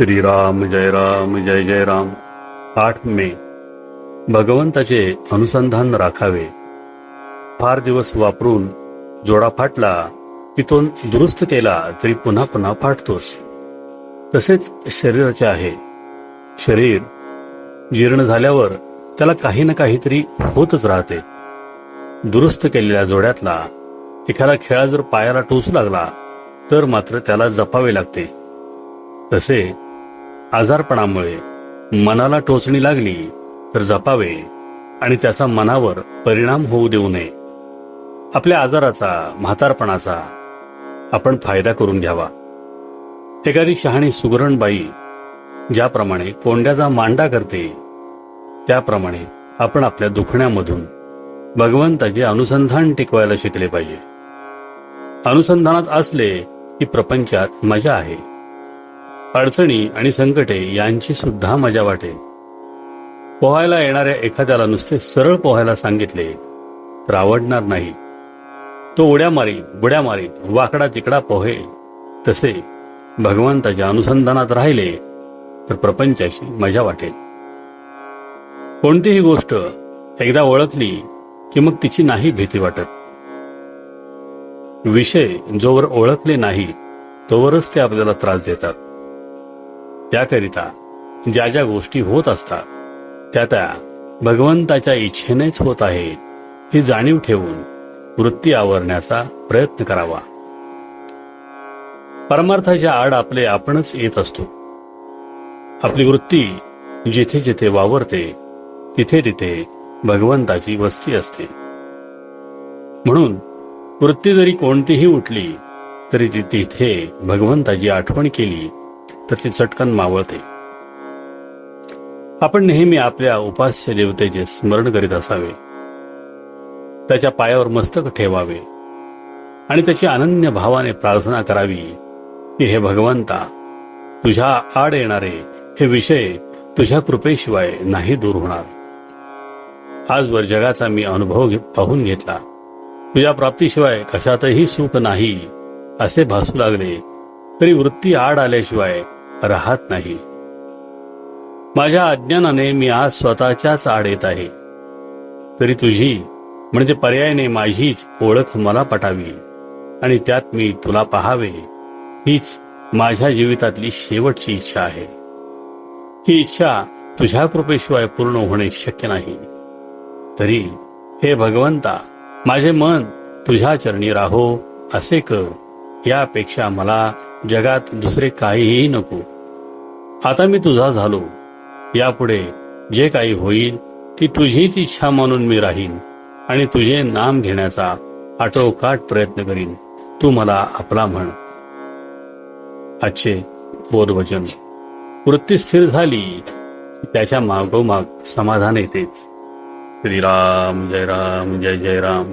श्रीराम जय राम जय जय राम. आठ मे. भगवंताचे अनुसंधान राखावे. फार दिवस वापरून जोडा फाटला की तो दुरुस्त केला तरी पुन्हा पुन्हा फाटतोच. तसेच शरीराचे आहे. शरीर जीर्ण झाल्यावर त्याला काही ना काहीतरी होतच राहते. दुरुस्त केलेल्या जोड्यातला एखादा खेळा जर पायाला टोचू लागला तर मात्र त्याला जपावे लागते. तसे आजारपणामुळे मनाला टोचणी लागली तर जपावे आणि त्याचा मनावर परिणाम होऊ देऊ नये. आपल्या आजाराचा म्हातारपणाचा आपण फायदा करून घ्यावा. एखादी शहाणी सुगरणबाई ज्याप्रमाणे कोंड्याचा मांडा करते त्याप्रमाणे आपण आपल्या दुखण्यामधून भगवंताचे अनुसंधान टिकवायला शिकले पाहिजे. अनुसंधानात असले की प्रपंचात मजा आहे. अडचणी आणि संकटे यांची सुद्धा मजा वाटेल. पोहायला येणाऱ्या एखाद्याला नुसते सरळ पोहायला सांगितले तर आवडणार नाही. तो उड्या मारी बुड्या मारी वाकडा तिकडा पोहेल. तसे भगवंताच्या अनुसंधानात राहिले तर प्रपंचाशी मजा वाटेल. कोणतीही गोष्ट एकदा ओळखली की मग तिची नाही भीती वाटत. विषय जोवर ओळखले नाही तोवरच ते आपल्याला त्रास देतात. त्याकरिता ज्या ज्या गोष्टी होत असतात त्या त्या भगवंताच्या इच्छेनेच होत आहेत ही जाणीव ठेवून वृत्ती आवरण्याचा प्रयत्न करावा. परमार्थाच्या आड आपले आपणच येत असतो. आपली वृत्ती जिथे जिथे वावरते तिथे तिथे भगवंताची वस्ती असते. म्हणून वृत्ती जरी कोणतीही उठली तरी ती तिथे भगवंताची आठवण केली तर ती चटकन मावळते. आपण नेहमी आपल्या उपास्य देवतेचे स्मरण करीत असावे. त्याच्या पायावर मस्तक ठेवावे. आणि त्याची अनन्य भावाने प्रार्थना करावी की हे भगवंता तुझ्या आड येणारे हे विषय तुझ्या कृपेशिवाय नाही दूर होणार. आजवर जगाचा मी अनुभव घे- पाहून घेतला. तुझ्या प्राप्तीशिवाय कशातही सुख नाही असे भासू लागले तरी वृत्ती आड आल्याशिवाय राहत नाही. माझ्या अज्ञानाने मी आज स्वतःच्याच आड येत आहे. तरी तुझी म्हणजे पर्यायाने माझीच ओळख मला पटावी. आणि त्यात मी तुला पाहावे हीच माझ्या जीवितातली शेवटची इच्छा आहे. ही इच्छा तुझ्या कृपेशिवाय पूर्ण होणे शक्य नाही. तरी हे भगवंता माझे मन तुझ्या चरणी राहो असे कर. यापेक्षा मला जगात दुसरे काहीही नको. आता मी तुझा झालो. यापुढे जे काही होईल ती तुझीच इच्छा मानून मी राहीन आणि तुझे नाम घेण्याचा आटोकाट प्रयत्न करीन. तू मला आपला म्हण. आजचे बोधवचन. वृत्ती स्थिर झाली. त्याच्या मागोमाग समाधान येतेच. श्रीराम जय राम जय जय राम.